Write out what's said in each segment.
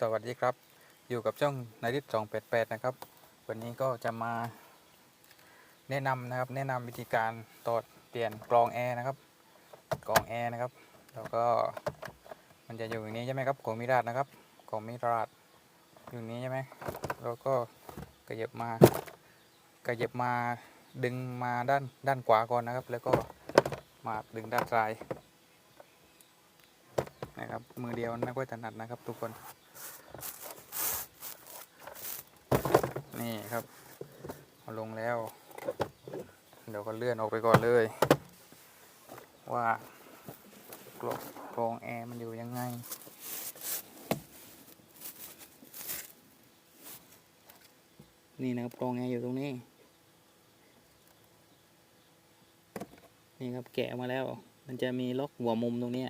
สวัสดีครับ อยู่กับช่องนายริศสองแปดแปดนะครับ วันนี้ก็จะมา แนะนำนะครับ แนะนำวิธีการตอดเปลี่ยนกรองแอร์นะครับกรองแอร์นะครับ แล้วก็มันจะอยู่อย่างนี้ใช่ไหมครับของมิราดนะครับของมิราดอยู่นี้ใช่ไหมแล้วก็กระเยบมากระเยบมาดึงมาด้านด้านขวาก่อนนะครับ แล้วก็มาดึงด้านซ้าย นะครับ มือเดียวไม่ค่อยถนัดนะครับ ทุกคน นี่ครับเอาลงแล้ว เดี๋ยวก็เลื่อนออกไปก่อนเลย ว่ากรองกรองแอร์มันอยู่ยังไงนี่นะครับกรองแอร์อยู่ตรงนี้ นี่ครับแกะมาแล้ว มันจะมีล็อกหัวมุมตรงนี้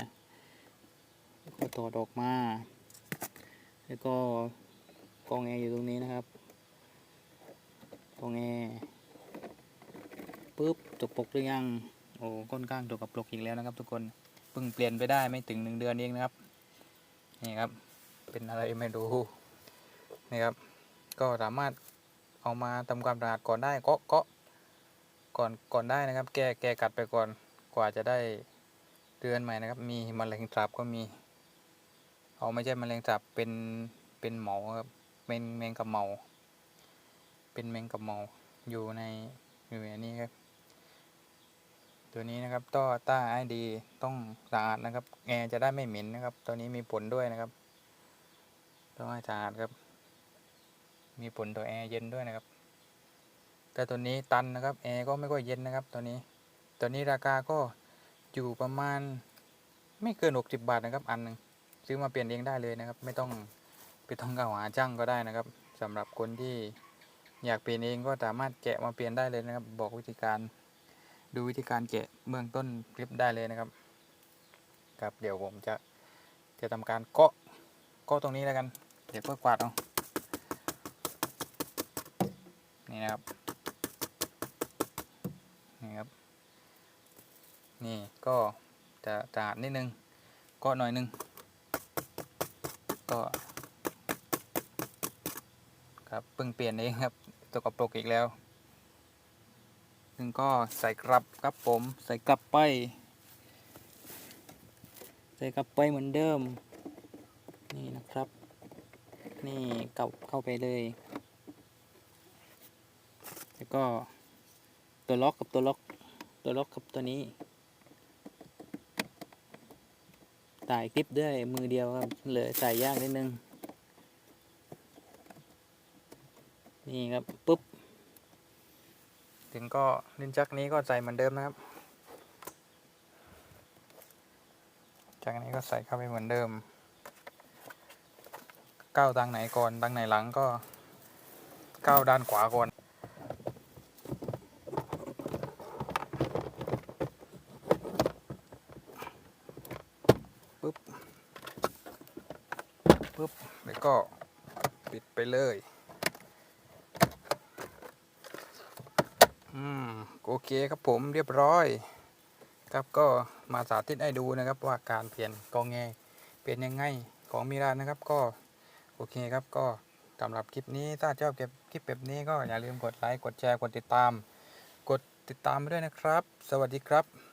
ก็ถอดออกมา แล้วก็กองแอร์อยู่ตรงนี้นะครับกองแอร์ปุ๊บตกปลกหรือยัง โอ้ค่อนข้างตกกับปลกอีกแล้วนะครับ ทุกคนเพิ่งเปลี่ยนไปได้ไม่ถึงหนึ่งเดือนเองนะครับ นี่ครับ เป็นอะไรไม่รู้นี่ครับ ก็สามารถเอามาทำความสะอาดก่อนได้เกาะเกาะก่อนก่อนได้นะครับ แก้แก้กัดไปก่อนกว่าจะได้เดือนใหม่นะครับ มีแมลงสาบก็มี เอาไม่ใช่แมลงสาบเป็นเป็นเหมาครับเป็นแมงกะเมา เป็นแมงกะเมาอยู่ในอยู่ในนี้ครับ ตัวนี้นะครับต้อต้าไอดีต้องสะอาดนะครับแอร์จะได้ไม่เหม็นนะครับ ตัวนี้มีผลด้วยนะครับต้องให้สะอาดครับ มีผลต่อแอร์เย็นด้วยนะครับ แต่ตัวนี้ตันนะครับแอร์ก็ไม่ค่อยเย็นนะครับ ตัวนี้ ตัวนี้ราคาก็อยู่ประมาณไม่เกิน60บาทนะครับ อันหนึ่ง ซื้อมาเปลี่ยนเองได้เลยนะครับ ไม่ต้องไปต้องเข้าหาจ้างก็ได้นะครับสำหรับคนที่อยากเปลี่ยนเองก็สามารถแกะมาเปลี่ยนได้เลยนะครับ บอกวิธีการดูวิธีการแกะเบื้องต้นคลิปได้เลยนะครับครับเดี๋ยวผมจะจะทำการเกาะเกาะตรงนี้แล้วกัน เดี๋ยวก็กวาดเอานี่นะครับ นี่ครับ นี่ก็จะสะอาดนิดนึงเกาะหน่อยนึง ก็ ครับเพิ่งเปลี่ยนเองครับตัวกระปรกอีกแล้วซึ่งก็ใส่กลับครับผมใส่กลับไป ใส่กลับไปเหมือนเดิม นี่นะครับ นี่เก่าเข้าไปเลยแล้วก็ตัวล็อกกับตัวล็อกตัวล็อกกับตัวนี้ ถ่ายคลิปด้วยมือเดียวครับเหลือใส่ยากนิดนึง นี่ครับปุ๊บ ถึงก็ลิ้นจักนี้ก็ใส่เหมือนเดิมนะครับ จากนี้ก็ใส่เข้าไปเหมือนเดิม ก้าวทางไหนก่อนทางไหนหลังก็ก้าวด้านขวาก่อน ปุ๊บแล้วก็ปิดไปเลยอืมโอเคครับผมเรียบร้อย ครับก็มาสาธิตให้ดูนะครับว่าการเปลี่ยนกองแงเปลี่ยนยังไงของมิรานะครับก็โอเคครับก็สำหรับคลิปนี้ถ้าชอบเก็บคลิปแบบนี้ก็อย่าลืมกดไลค์กดแชร์กดติดตาม กดติดตามไปด้วยนะครับ สวัสดีครับ